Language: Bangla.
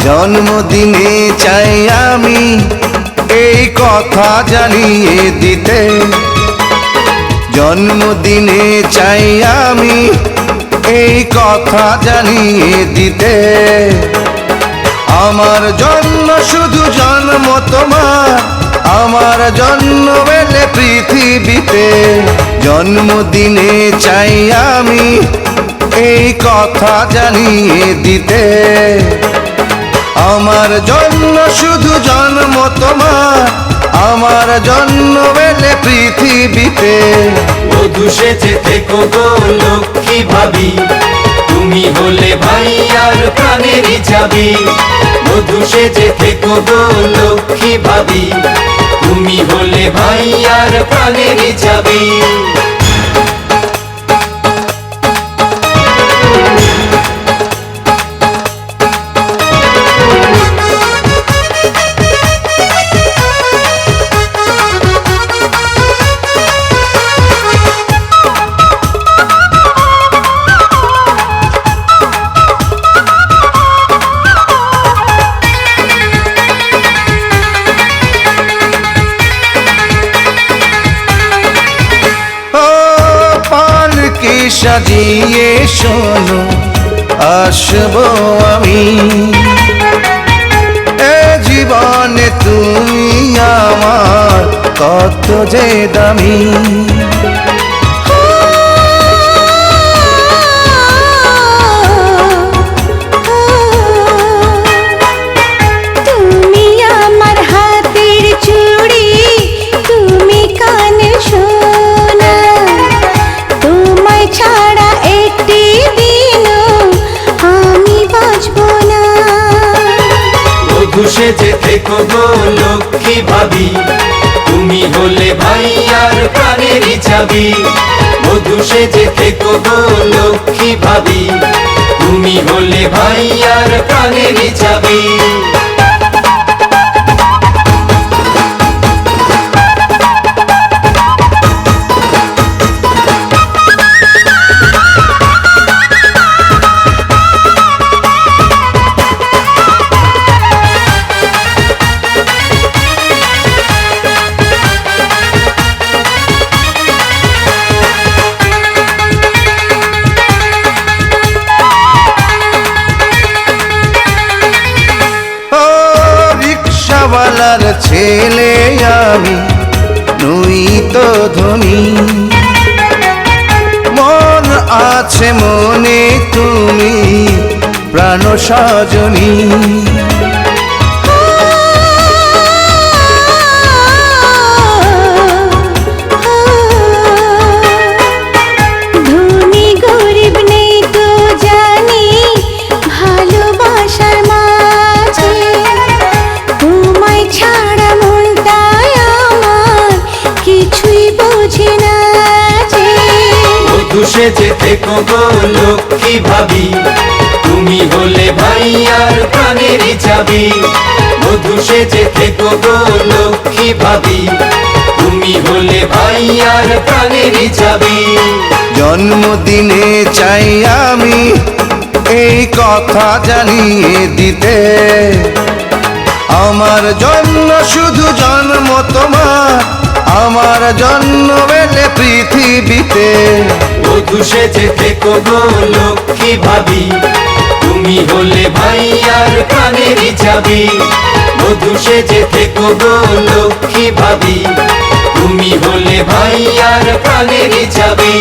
জন্মদিনে চাই আমি এই কথা জানিয়ে দিতে। জন্মদিনে চাই আমি এই কথা জানিয়ে দিতে। আমার জন্ম শুধু জন্ম তোমার, আমার জন্ম বেলে পৃথিবীতে। জন্মদিনে চাই আমি এই কথা জানিয়ে দিতে। আমার জন্ম শুধু জন্ম তোমার, আমার জন্ম বেলে পৃথিবীতে। বধু সেজে থেকো গো লক্ষ্মী ভাবি, তুমি হলে ভাই আর প্রাণেরই চাবি। বধু সেজে থেকো গো লক্ষ্মী ভাবি, তুমি হলে ভাই আর প্রাণেরই চাবি। পালকি সাজিয়ে শোনো আসব আমি। এ জীবনে তুমি আমার কত যে দামি। সেজে থেকো গো লক্ষ্মী ভাবি। তুমি হলে ভাই আর প্রাণেরই চাবি। মধু সেজে থেকো গো লক্ষ্মী ভাবি। তুমি হলে ভাই আর প্রাণেরই চাবি। ছেলে আমি তুই তো ধনী। মন আছে মনে তুমি প্রাণ সজনী। বধু সেজে থেকো লক্ষ্মী ভাবি? তুমি হলে ভাই আর প্রাণেরই চাবি। বধু সেজে থেকো গো লক্ষ্মী ভাবি? তুমি হলে ভাই আর প্রাণেরই চাবি। জন্মদিনে চাই আমি এই কথা জানিয়ে দিতে। আমার জন্ম শুধু জন্ম তোমার, আমার জন্ম বেলে পৃথিবীতে বধু সেজে থেকো গো লক্ষ্মী ভাবি। তুমি হলে ভাই আর প্রাণেরই চাবি। মধু সেজে থেকো গো লক্ষ্মী ভাবি। তুমি হলে ভাই আর প্রাণেরই চাবি।